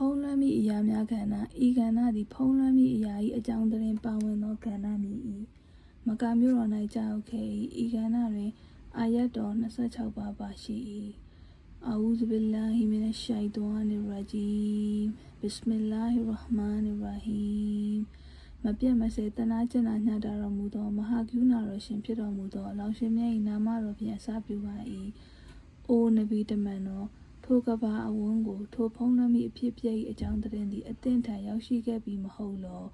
ဖုံးလွှမ်းမိအရာများကဏ္ဍဤကဏ္ဍသည်ဖုံးလွှမ်းမိအရာ၏အကြောင်းတွင်ပါဝင်သောကဏ္ဍမည်၏မကာမြို့တော်၌ကြောက်ခဲ့၏ဤကဏ္ဍတွင်အာယတ်တော်26ပါးပါရှိ၏အာဥဇ်ဘိလ္လာဟီမင်ရှိုင်တောန်ရဂျီမ်ဘစ်မလာဟီရဟ်မာန်ရဟီမ်မပြတ်မစဲတနာကျင်နာညတာတော်မူသောမဟာကရုဏာတော်ရှင်ဖြစ်တော်မူသောအလောင်းရှင်မြတ်၏နာမတော်ဖြင့်အစပြုပါ၏အိုနဗီတမန်တော် ထိုကဘာအဝန်းကို ထိုဖုံးလွှမ်းမိအဖြစ်ပြည့်၏အကြောင်းသတင်းသည် အသင့်ထံရောက်ရှိခဲ့ပြီမဟုတ်လော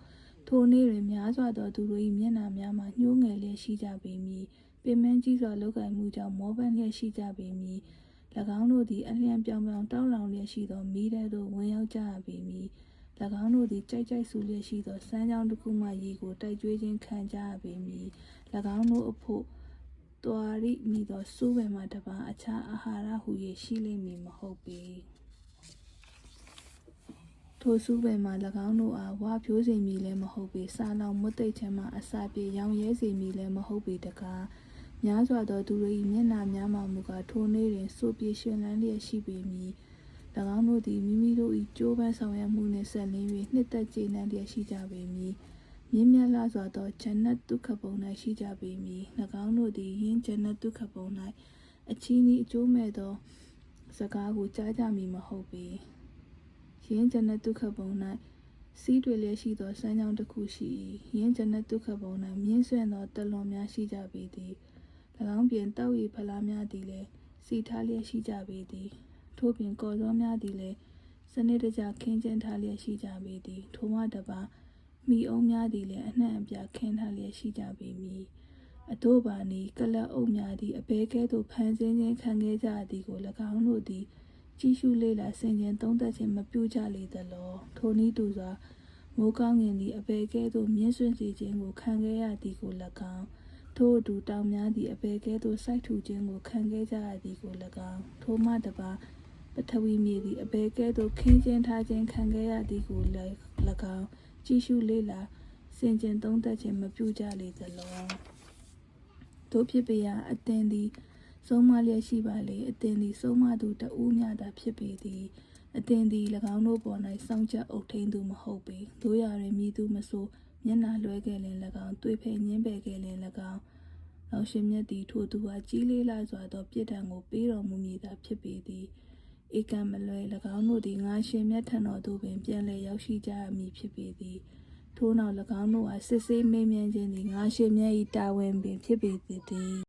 ထိုနေ့တွင်များစွာသောသူတို့၏မျက်နှာများမှညှိုးငယ်လျက်ရှိကြပေမည်ပင်မန်းကြီးစွာလောက်ကိုင်မှုကြောင့်မောပန်းလျက်ရှိကြပေမည်၎င်းတို့သည်အလျံပြောင်ပြောင်တောက်လောင်လျက်ရှိသောမိတဲ့သို့ဝင်ရောက်ကြရပေမည်၎င်းတို့သည်ကြိုက်ကြိုက်ဆူလျက်ရှိသောစမ်းကြောင်းတစ်ခုမှရေကိုတိုက်ကျွေးခြင်းခံကြရပေမည်၎င်းတို့အဖို့ တွာရိမိသောစူးပင်မှတပါအခြားအာဟာရဟူ၍ရှိလိမ့်မည်မဟုတ်ပေထိုစူးပင်မှာ၎င်းတို့အားဝါဖြိုးစေမည်လည်းမဟုတ်ပေစားလောင်မွတ်သိပ်ခြင်းမှအစာပြေရောင်ရဲစေမည်လည်းမဟုတ်ပေတကားများစွာသောသူတို့၏မျက်နှာများမှမူကားထိုနေ့တွင်စိုးပြေရှင်လန်းလျက်ရှိပေမည်၎င်းတို့သည်မိမိတို့၏ကြိုးပမ်းဆောင်ရွက်မှုနှင့်ဆက်လင်း၍နှစ်သက်ကျေနပ်လျက်ရှိကြပေမည် မြင့်မြတ်လာစွာသောဂျန်နတ်ဒုက္ခပုံ၌ရှိကြပေမည်၎င်းတို့သည်ယင်းဂျန်နတ်ဒုက္ခပုံ၌အချီးနှီးအကျိုးမဲ့သောစကားကိုကြားကြမည်မဟုတ်ပေယင်းဂျန်နတ်ဒုက္ခပုံ၌စီးတွေလျက်ရှိသောစမ်းကြောင်းတစ်ခုရှိ၏ယင်းဂျန်နတ်ဒုက္ခပုံ၌မြင်းဆွင့်သောတလွန်များရှိကြပေသည်၎င်းပြင်တောက်ရည်ဖလားများသည်လည်းစီထားလျက်ရှိကြပေသည်ထို့ပြင်ကော်စောများသည်လည်းစနစ်တကျခင်းကျင်းထားလျက်ရှိကြပေသည်ထိုမှတပါး မိအုံးများသည်လည်းအနှံ့အပြားခင်းထားလျက်ရှိကြပေမည်အတို့ပါနီကလပ်အုပ်များသည်အဘဲကဲသို့ဖန်ဆင်းခြင်းခံခဲ့ကြသည်ကို၎င်းတို့သည်ကြည့်ရှုလေ့လာဆင်ခြင်သုံးသပ်ခြင်းမပြုကြလေသလောထိုနည်းတူစွာမိုးကောင်းငင်သည်အဘဲကဲသို့မြင့်ဆွင့်စေခြင်းကိုခံခဲ့ရသည်ကို၎င်းထို့အတူတောင်များသည်အဘဲကဲသို့စိုက်ထူခြင်းကိုခံခဲ့ကြရသည်ကို၎င်းထိုမှတပါပထဝီမြေသည်အဘဲကဲသို့ခင်းကျင်းထားခြင်းခံခဲ့ရသည်ကိုလည်း၎င်း ကြည့်ရှုလေ့လာစင်ကြင်သုံးသပ်ခြင်းမပြုကြလေသလောတို့ဖြစ်ပေရာအသင်သည်ဆုံးမလျက်ရှိပါလေအသင်သည်ဆုံးမသူတဦးမြသာဖြစ်ပေသည်အသင်သည်၎င်းတို့ပေါ်၌စောင့်ချက်အုပ်ထိန်သူမဟုတ်ပေတို့ရတွင်မိသူမဆိုမျက်နာလွှဲခဲ့လင်၎င်းတွေ့ဖယ်ညင်းပယ်ခဲ့လင်၎င်းလောင်ရှင်မြတ်သည်ထိုသူဟာကြီးလေးလာစွာသောပြစ်ဒဏ်ကိုပေးတော်မူမည်သာဖြစ်ပေသည် ဧကံမလွဲ၎င်းတို့သည်ငါရှင်မြတ်ထံတော်သို့ပင်ပြန်လည်ရောက်ရှိကြရမည်ဖြစ်ပေသည်ထို့နောက်၎င်းတို့အားစစ်ဆေးမေးမြန်းခြင်းသည်ငါရှင်မြတ်၏တာဝန်ပင်ဖြစ်ပေသည်